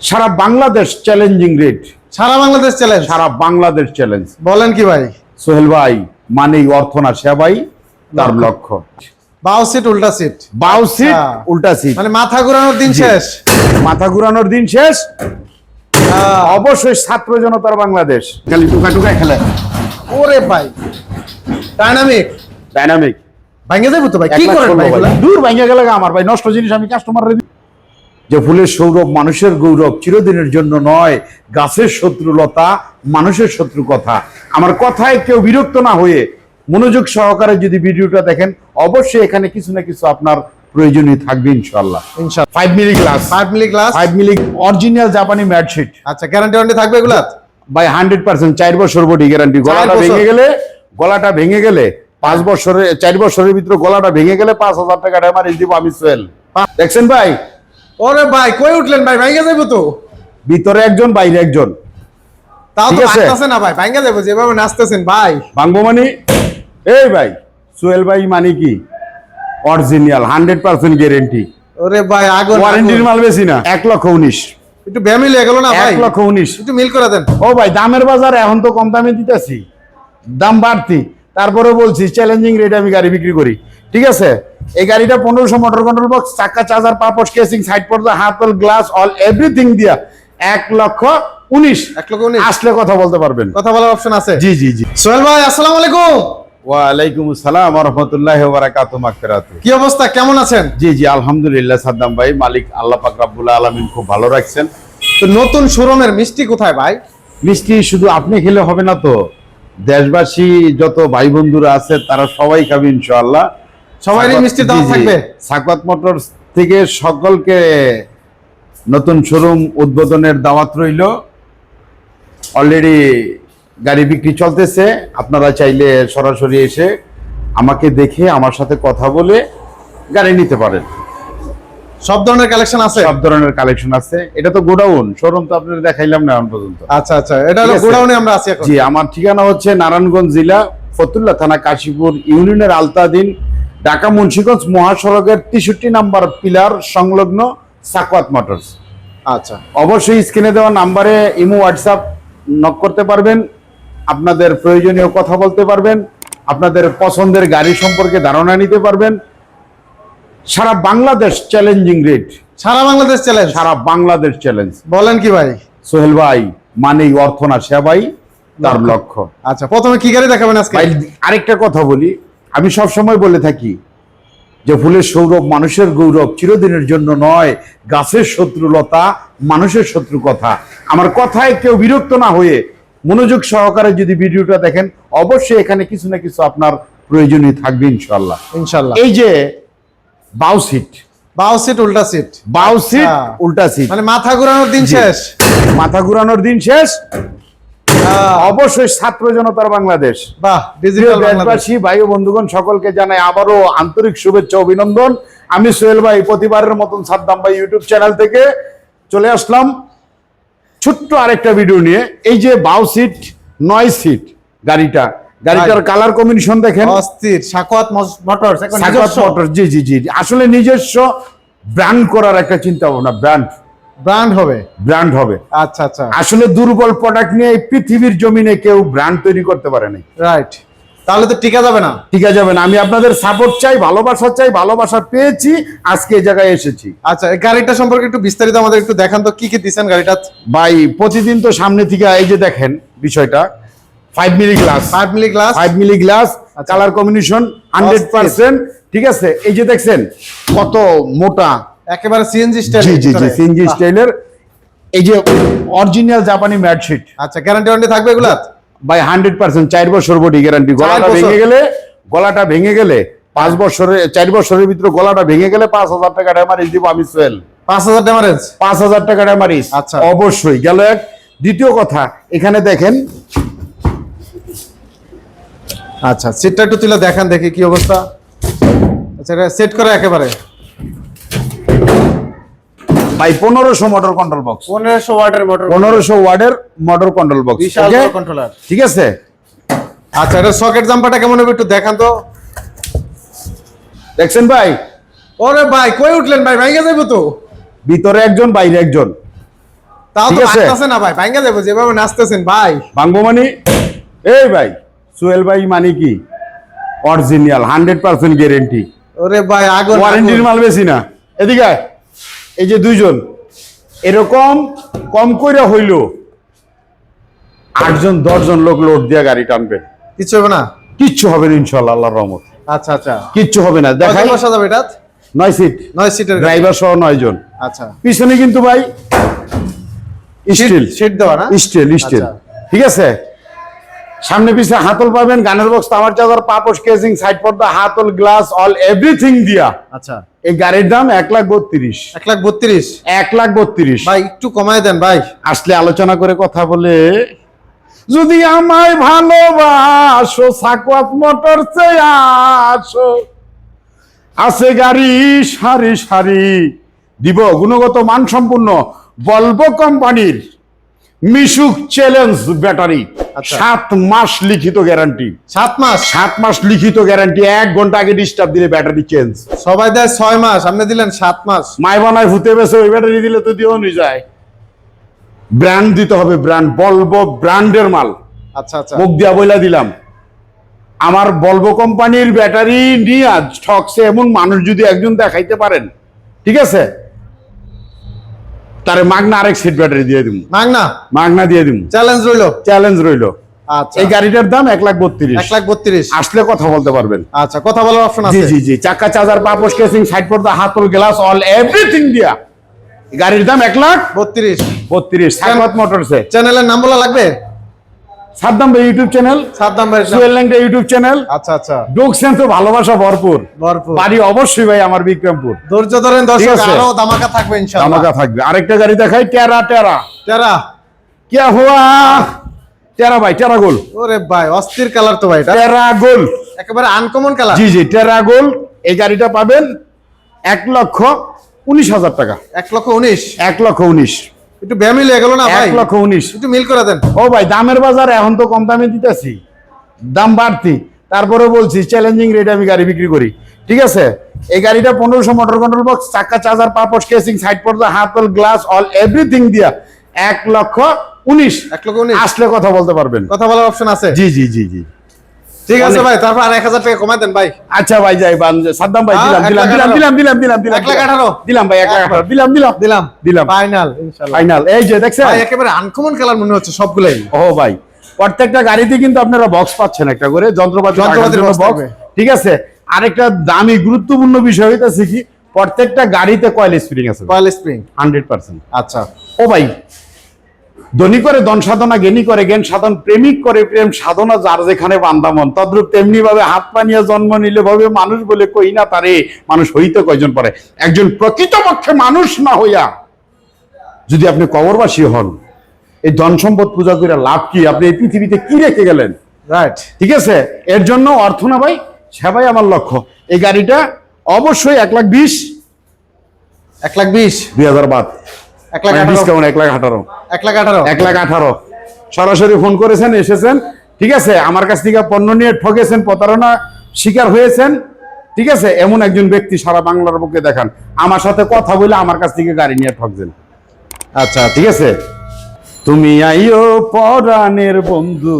সারা Bangladesh challenging rate সারা Bangladesh challenge সারা Bangladesh challenge বলেন কি ভাই? সোহেল ভাই মানে অর্থ না সেবাই তার লক্ষ্য। বাউ সিট উল্টা সিট। বাউ সিট আচ্ছা। উল্টা সিট। মানে মাথা ঘোরানোর দিন শেষ। মাথা ঘুরানোর দিন শেষ। অবশ্যই ছাত্র জনতার বাংলাদেশ। খালি টুকা টুকা খেলে। ওরে ভাই। ডাইনামিক ডাইনামিক ভাঙে যাব তো ভাই। কি করেন ভাই দূর ভাঙে গেলে আমার ভাই। নষ্ট জিনিস আমি কাস্টমার যে ফুলের সৌরভ মানুষের গৌরব চিরদিনের জন্য নয় গাছের শত্রুলতা মানুষের শত্রু কথা। আমার কথায় কেউ বিরক্ত না হয়ে মনোযোগ সহকারে যদি ভিডিওটা দেখেন অবশ্যই এখানে কিছু না কিছু আপনার প্রয়োজনীয় থাকবে ইনশাল্লাহ ইনশাআল্লাহ। Five milli glass five milli glass five milli original জাপানি ম্যাটশিট আচ্ছা গ্যারান্টি ওয়ারেন্টি থাকবে এগুলা বাই হান্ড্রেড পার্সেন্ট চার বছর বডি গ্যারান্টি গলাটা ভেঙে গেলে গলাটা ভেঙে গেলে পাঁচ বছরে চার বছরের ভিতরে গলাটা ভেঙে গেলে পাঁচ হাজার টাকা ড্যামারেজ দিব আমি সোয়েল দেখছেন ভাই? ওরে ভাই কই উঠলেন ভাই? ভাঙে যাব তো? ভিতরে একজন বাইরে একজন। তাও তো আছে। ভাঙতেছে না ভাই ভাঙে যাব যেভাবে নাচতেছেন ভাই। ভাঙবো মানে? এই ভাই সোহেল ভাই মানে কি? অরিজিনাল হান্ড্রেড পার্সেন্ট গ্যারেন্টি ওরে ভাই আগুন ওয়ারেন্টির মাল বেশি না। এক লক্ষ উনিশ। একটু ব্যামিল হয়ে গেল না ভাই? এক লক্ষ উনিশ। একটু মিল করে দেন। ও ভাই দামের বাজার এখন তো কম দামে দিতেছি। দাম বাড়তি। তারপরে বলছি চ্যালেঞ্জিং রেটে আমি গাড়ি বিক্রি করি। ঠিক আছে? এই গাড়িটা পনেরোশো মোটর কন্ট্রোল বক্স চাকা চার্জার পাপস কেসিং সাইড পর্দা হাতল গ্লাস অল এভরিথিং দিয়া এক লক্ষ উনিশ। এক লক্ষ উনিশ। আসলে কথা বলতে পারবেন। কথা বলার অপশন আছে? জি জি জি। সোহেল ভাই আসসালামু আলাইকুম। ওয়ালাইকুম আসসালাম রহমতুল্লাহ বারাকাত মাকফিরাতু কি অবস্থা? কেমন আছেন? জি জি আলহামদুলিল্লাহ সাদ্দাম ভাই মালিক আল্লাহ পাক রাব্বুল আলামিন খুব ভালো রাখছেন। তো নতুন শোরুমের মিষ্টি কোথায় ভাই? মিষ্টি শুধু আপনি খেলে হবে না তো। দেশবাসী যত ভাই বন্ধুরা আছে তারা সবাই খাবে ইনশাআল্লাহ। সবারই সাকওয়াত- দাম জি, জি। থাকবে? সাকওয়াত মোটরস থেকে সকলকে নতুন শোরুম উদ্বোধনের দাওয়াত রইল। অলরেডি গাড়ি বিক্রি চলতেছে। আপনারা চাইলে সরাসরি এসে আমাকে দেখে আমার সাথে কথা বলে গাড়ি নিতে পারেন। সব ধরনের কালেকশন আছে? সব ধরনের কালেকশন আছে। এটা তো গোডাউন। শোরুম তো আপনাদের দেখাইলাম না এখন পর্যন্ত। আচ্ছা আচ্ছা। এটা হলো গোডাউনে আমরা আছি এখন। জি আমার ঠিকানা হচ্ছে নারায়ণগঞ্জ জেলা ফতুল্লা থানা কাশীপুর ইউনিয়নের আলতাদিন ঢাকা মুন্সীগঞ্জ মহাসড়কের তেষট্টি নাম্বার পিলার সংলগ্ন সাকওয়াত মোটরস। আচ্ছা। অবশ্যই স্ক্রিনে দেওয়া নাম্বারে ইমো হোয়াটসঅ্যাপ নক করতে পারবেন আপনাদের প্রয়োজনীয় কথা বলতে পারবেন আপনাদের পছন্দের গাড়ি সম্পর্কে ধারণা নিতে পারবেন। সারা বাংলাদেশ চ্যালেঞ্জিং রেট সারা বাংলাদেশ চ্যালেঞ্জ সারা বাংলাদেশ চ্যালেঞ্জ বলেন কি ভাই? সোহেল ভাই মানেই অর্থ না সেবাই তার লক্ষ্য। আচ্ছা প্রথমে কি গাড়ি দেখাবেন আজকে? আরেকটা কথা বলি আমি সব সময় বলে থাকি যে ফুলের সৌরভ মানুষের গৌরব চিরদিনের জন্য নয়। গাছের শত্রুলতা মানুষের শত্রু কথা। আমার কথায় কেউ বিরক্ত না হয়ে মনোযোগ সহকারে যদি ভিডিওটা দেখেন অবশ্যই এখানে কিছু না কিছু আপনার প্রয়োজনীয় থাকবে ইনশাল্লাহ ইনশাল্লাহ এই যে বাউ সিট। বাউ সিট উল্টা সিট। বাউ সিট আচ্ছা। উল্টা সিট। মানে মাথা ঘুরানোর দিন শেষ। মাথা ঘুরানোর দিন শেষ। অবশ্যই ছাত্র জনতার বাংলাদেশ। দেশবাসী ভাই বন্ধুগণ সকলকে জানাই আবারও আন্তরিক শুভেচ্ছা অভিনন্দন। আমি সোহেল ভাই প্রতিবারের মতন সাদ্দাম ভাই ইউটিউব চ্যানেল থেকে চলে আসলাম। ছোট্ট আরেকটা ভিডিও নিয়ে। এই যে বাউ সিট নয় সিট গাড়িটা। গাড়িটার কালার কম্বিনেশন দেখেন। অস্থির। সাকওয়াত মোটরস নিজস্ব। মোটরস, জি জি জি। আসলে নিজস্ব ব্র্যান্ড করার একটা চিন্তা ভাবনা ব্র্যান্ড ব্র্যান্ড হবে? ব্র্যান্ড হবে। আচ্ছা আচ্ছা। আসলে দুর্বল প্রোডাক্ট নিয়ে এই পৃথিবীর জমিনে কেউ ব্র্যান্ড তৈরি করতে পারে নাই। রাইট তাহলে তো টিকা যাবে না। ঠিক আছে যাবেন আমি আপনাদের সাপোর্ট চাই ভালোবাসা চাই ভালোবাসা পেয়েছি আজকে এই জায়গায় এসেছি। আচ্ছা এই গাড়িটা সম্পর্কে একটু বিস্তারিত আমাদের একটু দেখান তো কি কি দিচ্ছেন গাড়িটা? ভাই প্রতিদিন তো সামনে থেকে এই যে দেখেন বিষয়টা five milli glass five milli glass five milli glass. Colour combination hundred percent ঠিক আছে? এই যে দেখছেন কত মোটা একেবারে সিএনজি স্টাইল জি জি জি সিনজি স্টাইলের এই যে অরিজিনাল জাপানি ম্যাটশিট আচ্ছা গ্যারান্টি ওয়ারেন্টি থাকবে এগুলা? বাই হান্ড্রেড পার্সেন্ট চার বছর বডি গ্যারান্টি গলাটা ভেঙে গেলে গলাটা ভেঙে গেলে পাঁচ বছরে চার বছরের ভিতরে গলাটা ভেঙে গেলে পাঁচ হাজার টাকা ড্যামারেজ দিব আমি সোয়েল পাঁচ হাজার ড্যামারেজ পাঁচ হাজার টাকা ড্যামারেজ আচ্ছা। অবশ্যই গেল এক। দ্বিতীয় কথা এখানে দেখেন। আচ্ছা সিটটা একটু তুলে দেখান দেখি কি অবস্থা। আচ্ছা সেট করে একেবারে। ভাই পনেরোশো মোটর কন্ট্রোল বক্স পনেরোশো ওয়াটের মোটর পনেরোশো ওয়ার্ডের মোটর কন্ট্রোল বক্স কন্ট্রোলার ঠিক আছে? আচ্ছা এটা সকেট জাম্পারটা কেমন হবে একটু দেখান তো। দেখছেন ভাই? ওরে ভাই কই উঠলেন ভাই? ভাইঙ্গা যাইবো তো। ভিতরে একজন বাইরে একজন। তাও তো আছে? না ভাই ভাঙ্গা দেবো যেভাবে নাচতেছেন ভাই। ভাঙবো মানে? এই ভাই সোহেল ভাই মানে কি? অরিজিনাল হান্ড্রেড পার্সেন্ট গ্যারেন্টি ওরে ভাই আগুন ওয়ারেন্টির মাল বেশি না। এদিকে আয়। এই যে দুইজন এরকম কম কইরা হইল আটজন দশজন লোক লোড দিয়ে গাড়ি টানবে। কিছু হবে না? কিচ্ছু হবে না ইনশাল্লাহ আল্লাহর রহমত। আচ্ছা আচ্ছা। কিচ্ছু হবে না দেখাই। বসা যাবে এটা নয় সিট। নয় সিটের ড্রাইভার সহ নয় জন। আচ্ছা। পিছনে কিন্তু ভাই স্টিল। সিট দেওয়া না? Steel steel. আচ্ছা। ঠিক আছে? সামনে পিছনে হাতল পাবেন গানের বক্স তামার চাদর পাপোশ কেজিং সাইড পর্দা হাতল গ্লাস অল এভরিথিং দিয়া। আচ্ছা। এই গাড়ির দাম এক লাখ বত্রিশ। এক লাখ বত্রিশ? এক লাখ বত্রিশ। ভাই একটু কমায় দেন ভাই। আসলে আলোচনা করে কথা বলে যদি আমায় ভালোবাসো সাকুয়াত মোটর আসো। আছে গাড়ি সারি সারি। দিব গুণগত মানসম্পন্ন বলব কোম্পানির মিশুক চ্যালেঞ্জ ব্যাটারি। সাত মাস লিখিত গ্যারান্টি সাত মাস? সাত মাস লিখিত গ্যারান্টি এক ঘণ্টা আগে ডিস্টার্ব দিলে ব্যাটারি চেঞ্জ সবাই দেয় ছয় মাস আপনি দিলেন সাত মাস। মাই বানায় ভূতে বেছে ওই ব্যাটারি দিলে তো দিও নি যায়। ব্র্যান্ড দিতে হবে ব্র্যান্ড বলব ব্র্যান্ডের মাল। আচ্ছা আচ্ছা। মুখ দিয়া বইলা দিলাম। আমার বলব কোম্পানির ব্যাটারি নিয়ে আজ ঠকছে এমন মানুষ যদি একজন দেখাইতে পারেন। ঠিক আছে? তারে মাগনা আরেক সিট ব্যাটারি দিয়ে দিব মাগনা? মাগনা দিয়ে দিব চ্যালেঞ্জ রইল? চ্যালেঞ্জ রইল। আচ্ছা। এই গাড়িটার দাম এক লাখ বত্রিশ। এক লাখ বত্রিশ। আসলে কথা বলতে পারবেন। আচ্ছা কথা বলার অপশন আছে? জি জি। চাকা চার্জার পাপোশ কেসিং সাইড পর্দা হাতল গ্লাস অল এভরিথিং দিয়া। গাড়ির দাম এক লাখ বত্রিশ। বত্রিশ। মোটরসে। চ্যানেলের নাম বলা লাগবে? সাদ্দাম ভাই ইউটিউব চ্যানেল সাদ্দাম ভাই সুয়েল ল্যাংটা ইউটিউব চ্যানেল। আচ্ছা আচ্ছা। ডোকসেন তো ভালোবাসা ভরপুর। ভরপুর। বাড়ি অবশ্যই ভাই আমার বিক্রমপুর। ধৈর্য ধরেন দর্শক আরও ধামাকা থাকবে ইনশাআল্লাহ। ধামাকা থাকবে। আরেকটা গাড়ি দেখাই টেরা টেরা। টেরা। কে হুয়া? টেরা ভাই টেরা গোল। ওরে ভাই অস্থির কালার তো ভাই এটা। টেরা গোল। একেবারে আনকমন কালার। জি জি টেরা গোল। এই গাড়িটা পাবেন এক লক্ষ উনিশ হাজার টাকা। এক লক্ষ উনিশ। এক লক্ষ উনিশ। একটু ব্যামিল হয়ে গেল না ভাই? এক লক্ষ উনিশ। একটু মিল করে দেন। ও ভাই দামের বাজার এখন তো কম দামে দিতেছি। দাম বাড়তি। তারপরে বলছি চ্যালেঞ্জিং রেটে আমি গাড়ি বিক্রি করি। ঠিক আছে? এই গাড়িটা পনেরোশো মোটর কন্ট্রোল বক্স চাকা চার্জার পাপস কেসিং সাইড পর্দা হাতল গ্লাস অল এভরিথিং দিয়া এক লক্ষ উনিশ। এক লক্ষ উনিশ। আসলে কথা বলতে পারবেন। কথা বলার অপশন আছে? জি জি জি জি। ঠিক আছে ভাই তারপর আর এক হাজার টাকা কমাই দেন ভাই। আচ্ছা ভাই যাই সাদ্দাম ভাই দিলাম দিলাম দিলাম দিলাম দিলাম দিলাম দিলাম এক লাখ আঠারো। দিলাম ভাই এক লাখ আঠারো। দিলাম দিলাম। দিলাম। দিলাম। ফাইনাল ফাইনাল এই যে দেখছেন? একেবারে আনকমন কালার মনে হচ্ছে সবগুলাই। ও ভাই প্রত্যেকটা গাড়িতে কিন্তু আপনারা বক্স পাচ্ছেন একটা করে যন্ত্রপাতি যন্ত্রপাতির। থাকবে। ঠিক আছে? আরেকটা দামি গুরুত্বপূর্ণ বিষয় হইতেছে কি প্রত্যেকটা গাড়িতে কয়েল স্প্রিং আছে কয়েল স্প্রিং হান্ড্রেড পার্সেন্ট আচ্ছা। ও ভাই ধনী করে দন সাধনা জ্ঞানী করে জ্ঞান সাধন প্রেমিক করে প্রেম সাধনা যার যেখানে বান্দামন তদ্রূপ তেমনি ভাবে হাত পানিয়া জন্ম নিলে ভাবে মানুষ বলে কই না তারে মানুষ হইতে কয়জন পারে? একজন প্রকৃতপক্ষে মানুষ না হইয়া যদি আপনি কবরবাসী হন এই ধন সম্পদ পূজা করে লাভ কি? আপনি এই পৃথিবীতে কি রেখে গেলেন? রাইট ঠিক আছে? এর জন্য অর্থ না ভাই সেবাই আমার লক্ষ্য। এই গাড়িটা অবশ্যই এক লাখ বিশ এক লাখ বিশ। দুই হাজার বাদ। এক লাখ আঠারো। ডিসকাউন্ট এক লাখ আঠারো। এক লাখ আঠারো। এক লাখ আঠারো। সরাসরি ফোন করেছেন এসেছেন ঠিক আছে? আমার কাছ থেকে পণ্য নিয়ে ঠকেছেন প্রতারণা শিকার হয়েছেন ঠিক আছে? এমন একজন ব্যক্তি সারা বাংলার বুকে দেখান। আমার সাথে কথা বলে আমার কাছ থেকে গাড়ি নিয়ে ঠকছেন আচ্ছা ঠিক আছে? তুমি আইও পরাণের বন্ধু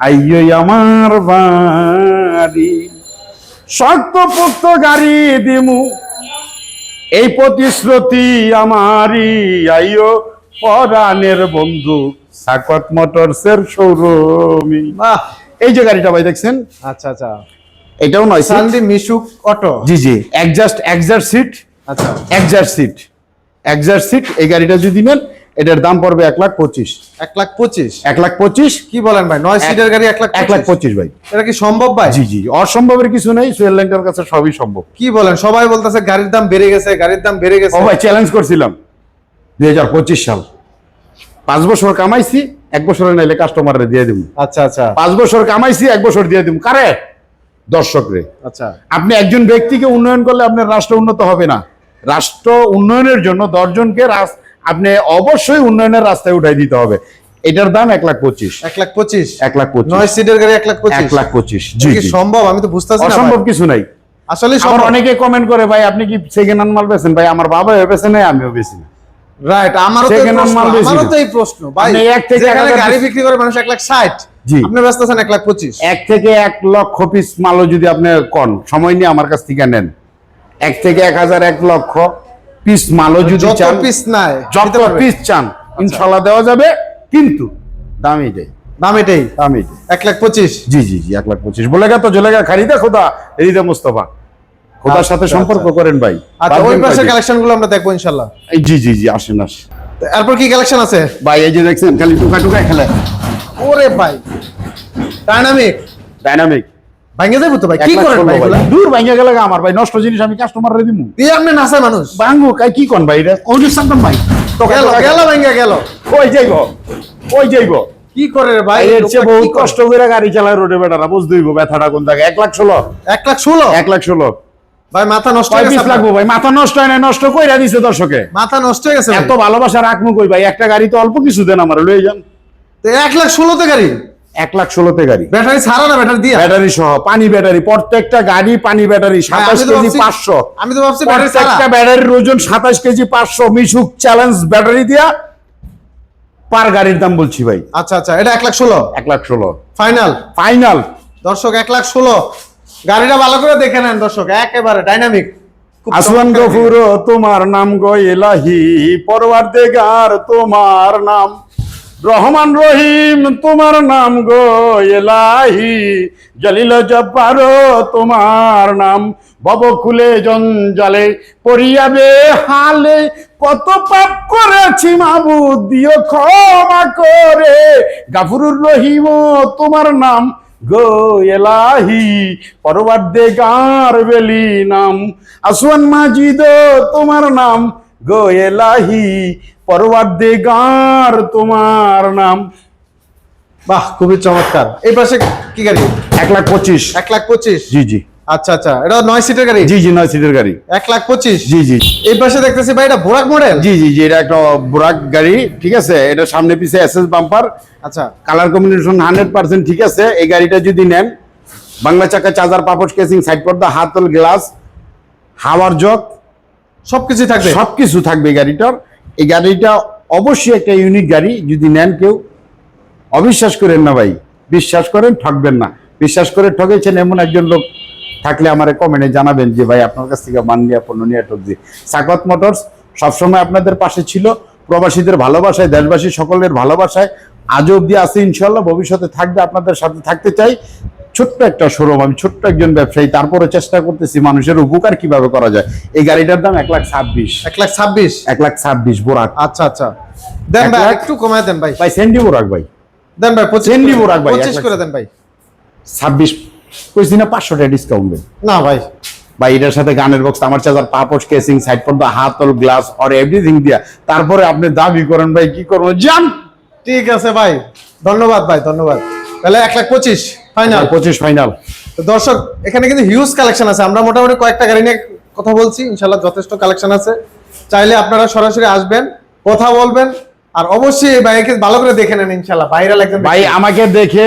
আইও আমার বাড়ি। শক্ত পোক্ত গাড়ি দিমু এই প্রতিশ্রুতি আমারই আইও পরাণের বন্ধু সাকত মোটরসের শোরুমি বাহ। এই যে গাড়িটা ভাই দেখছেন আচ্ছা আচ্ছা। এটাও নয় সান্দি মিশুক অটো জি জি একজাস্ট একজাস্ট সিট আচ্ছা। একজাস্ট সিট একজাস্ট সিট এই গাড়িটা যদি নেন এটার দাম পড়বে এক লাখ পঁচিশ। এক লাখ পঁচিশ? এক লাখ পঁচিশ? কি বলেন ভাই? নয় সিটের গাড়ি এক লাখ এক লাখ পঁচিশ? ভাই। এটা কি সম্ভব ভাই? জি জি। অসম্ভবের কিছু নেই সুয়েল কাছে সবই সম্ভব। কি বলেন? সবাই বলতেছে গাড়ির দাম বেড়ে গেছে গাড়ির দাম বেড়ে গেছে। ভাই চ্যালেঞ্জ করছিলাম। দুই হাজার পঁচিশ সাল। পাঁচ বছর কামাইছি এক বছরে নাইলে কাস্টমারে দিয়ে দিব আচ্ছা আচ্ছা। পাঁচ বছর কামাইছি এক বছর দিয়ে দিব কারে? দর্শক রে আচ্ছা। আপনি একজন ব্যক্তিকে উন্নয়ন করলে আপনার রাষ্ট্র উন্নত হবে না। রাষ্ট্র উন্নয়নের জন্য দশজনকে আপনি অবশ্যই উন্নয়নের রাস্তায় উঠাই দিতে হবে। এটার দাম এক লাখ পঁচিশ। এক লাখ পঁচিশ? এক লাখ পঁচিশ। নয় সিটের গাড়ি এক লাখ পঁচিশ? এক লাখ পঁচিশ। জি। সম্ভব? আমি তো বুঝতেছি না অসম্ভব কিছু নাই। আসলে সম্ভব। অনেকে কমেন্ট করে ভাই আপনি কি সেকেন্ড হ্যান্ড মাল বেছেন ভাই আমার বাবা বেছে নাই আমিও বেছি না। রাইট আমারও তো এই প্রশ্ন, আমারও তো এই প্রশ্ন। ভাই এক থেকে এক হাজার গাড়ি বিক্রি করে মানুষ এক লাখ ষাট জি। আপনি ব্যস্ত আছেন এক লাখ পঁচিশ। এক থেকে এক লক্ষ পিস মালও যদি আপনি কন সময় নিয়ে আমার কাছ থেকে নেন। এক থেকে এক হাজার এক লক্ষ। পিস মালও যদি চান পিস নাই যত পিস চান ইনশাল্লাহ দেওয়া যাবে কিন্তু দাম এটাই। দাম এটাই? দাম এটাই। এক লাখ পঁচিশ? জি জি জি এক লাখ পঁচিশ। বলে গা তো চলে গা খারিদা খোদা হৃদয় মুস্তফা। খোদার আচ্ছা, সাথে সম্পর্ক করেন ভাই। আচ্ছা ওই পাশে কালেকশনগুলো আমরা দেখব ইনশাল্লাহ। এই, জি জি জি আসেন আসেন। এরপর কি কালেকশন আছে? ভাই এই যে দেখছেন খালি টুকা টুকা খেলে। ওরে ভাই ডাইনামিক ডাইনামিক ভাঙে যাব তো ভাই কি করেন ভাই দূর ভাঙে গেলে আমার ভাই নষ্ট জিনিস আমি কাস্টমারে দিমু। দিয়ে আপনি নাচা মানুষ। বাঙ্গু কাই কি কোন ভাই এটা? ওই ভাই? টকা গেল গেল ভাঙ্গা গেল। ওই যাইব? ওই যাইব? কি করে ভাই? ভাই এর চেয়ে বহুত কষ্ট করে গাড়ি চালায় রোডে বেটারা বুঝ দইব ব্যথাটা কোন জায়গায়। এক লাখ লাখ ষোলো? এক লাখ ষোলো। ভাই মাথা নষ্ট হয়ে গেছে লাগবো ভাই? মাথা নষ্ট হয় না নষ্ট কইরা দিছে দর্শকে। মাথা নষ্ট হয়ে গেছে এত ভালোবাসা রাখব কই ভাই? একটা গাড়ি তো অল্প কিছু দেন আমার লয়ে যান। তো এক লাখ ষোলোতে গাড়ি? এক লাখ ষোলোতে গাড়ি। ব্যাটারি ছাড়া না ব্যাটারি দিয়া? ব্যাটারি সহ পানি ব্যাটারি প্রত্যেকটা গাড়ি পানি ব্যাটারি সাতাশ কেজি পাঁচশো। আমি তো ভাবছি প্রত্যেকটা ব্যাটারির ওজন সাতাশ কেজি পাঁচশো মিশুক চ্যালেঞ্জ ব্যাটারি দিয়া পার গাড়ির দাম বলছি ভাই। আচ্ছা আচ্ছা এটা এক লাখ ষোলো। এক লাখ ষোলো। ফাইনাল ফাইনাল দর্শক এক লাখ ষোলো। গাড়িটা ভালো করে দেখে নেন দর্শক একেবারে ডাইনামিক আসমান গফুর তোমার নাম গো এলাহি পরবার দেগার তোমার নাম। রহমান রহিম, তোমার নাম গো এলাহি। জলিল জব্বার, তোমার নাম বব খুলে জঞ্জালে পরিয়াবে হালে। কত পাপ করেছি মাবুদ, দিও ক্ষমা করে। গাফুরুর রহিম, তোমার নাম গো এলাহি। পরবার দেগার বেলি নাম। আসওয়ান মাজিদ, তোমার নাম গো এলাহি। পরবার দেগার তোমার নাম। বাহ খুবই চমৎকার। এই পাশে কি গাড়ি? এক লাখ পঁচিশ। এক লাখ পঁচিশ? জি জি। আচ্ছা আচ্ছা। এটা নয় সিটের গাড়ি? জি জি নয় সিটের গাড়ি। এক লাখ পঁচিশ? জি জি। এই পাশে দেখতেছি ভাই এটা বোরাক মডেল? জি জি জি এটা একটা বুরাক গাড়ি ঠিক আছে? এটা সামনে পিছে এসএস বাম্পার আচ্ছা। কালার কম্বিনেশন হান্ড্রেড পার্সেন্ট ঠিক আছে। এই গাড়িটা যদি নেন বাংলা চাকা চার্জার পাপোশ কেসিং সাইড পর্দা হাতল গ্লাস হাওয়ার জগ সবকিছু থাকবে? সবকিছু থাকবে এই গাড়িটার। এই গাড়িটা অবশ্যই একটা ইউনিক গাড়ি, যদি নেন কেউ। অবিশ্বাস করেন না ভাই, বিশ্বাস করেন, ঠকবেন না। বিশ্বাস করে ঠকেছেন এমন একজন লোক থাকলে আমার কমেন্টে জানাবেন যে, ভাই, আপনার কাছ থেকে মান নিয়ে পণ্য নিয়ে ঠকছি সাকত মোটরস সবসময় আপনাদের পাশে ছিল, প্রবাসীদের ভালোবাসায়, দেশবাসী সকলের ভালোবাসায়। আজ অব্দি আছে ইনশাল্লাহ ভবিষ্যতে থাকবে, আপনাদের সাথে থাকতে চাই। ছোট্ট একটা শোরুম আমি ছোট্ট একজন ব্যবসায়ী তারপরে চেষ্টা করতেছি মানুষের উপকার কীভাবে করা যায়। এই গাড়িটার দাম এক লাখ ছাব্বিশ। এক লাখ ছাব্বিশ? এক লাখ ছাব্বিশ বোরাক। আচ্ছা আচ্ছা। দেন ভাই একটু কমায় দেন ভাই। ভাই সেন্ডি বোরাক ভাই। দেন ভাই পঁচিশ সেন্ডি বোরাক ভাই, পঁচিশ করে দেন ভাই। ছাব্বিশ। কইছি না পাঁচশো টাকা ডিসকাউন্ট দেন। না ভাই। ভাই এটার সাথে গানের বক্স আমার চার্জার পাপোশ কেসিং সাইড পর্দা হাতল গ্লাস অর এভরিথিং দিয়া। তারপরে আপনি দাবি করেন ভাই কি করব? জান ঠিক আছে ভাই ধন্যবাদ ভাই ধন্যবাদ। তাহলে এক লাখ পঁচিশ। ফাইনাল পঁচিশ ফাইনাল তো দর্শক এখানে কিন্তু হিউজ কালেকশন আছে। আমরা মোটামুটি কয়েকটা গাড়ি নিয়ে কথা বলছি। ইনশাল্লাহ যথেষ্ট কালেকশন আছে। চাইলে আপনারা সরাসরি আসবেন কথা বলবেন আর অবশ্যই এই বাইকে ভালো করে দেখে নেন ইনশাল্লাহ ভাইরাল একদম ভাই আমাকে দেখে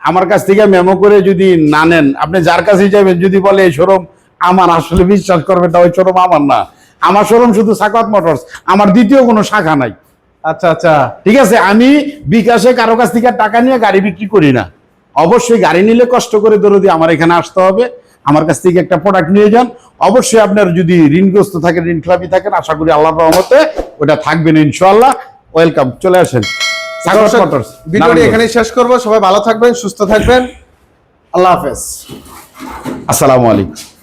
আমার কাছ থেকে মেমো করে যদি না নেন আপনি যার কাছে যাবেন যদি বলে এই শোরুম আমার আসলে বিশ্বাস করবেন না ওই শোরুম আমার না। আমার শোরুম শুধু সাকাত মোটরস আমার দ্বিতীয় কোনো শাখা নাই। আচ্ছা আচ্ছা। ঠিক আছে আমি বিকাশে কারও কাছ থেকে টাকা নিয়ে গাড়ি বিক্রি করি না। অবশ্যই গাড়ি নিলে কষ্ট করে দরদি আমার এখানে আসতে হবে। আমার কাছ থেকে একটা প্রোডাক্ট নিয়ে যান। অবশ্যই আপনার যদি ঋণগ্রস্ত থাকেন ঋণ খেলাপি থাকেন আশা করি আল্লাহ রহমতে ওটা থাকবেন ইনশাল্লাহ ওয়েলকাম চলে আসেন। এখানে ভিডিওটি এখানেই শেষ করব। সবাই ভালো থাকবেন সুস্থ থাকবেন। আল্লাহ হাফেজ। আসসালামু আলাইকুম।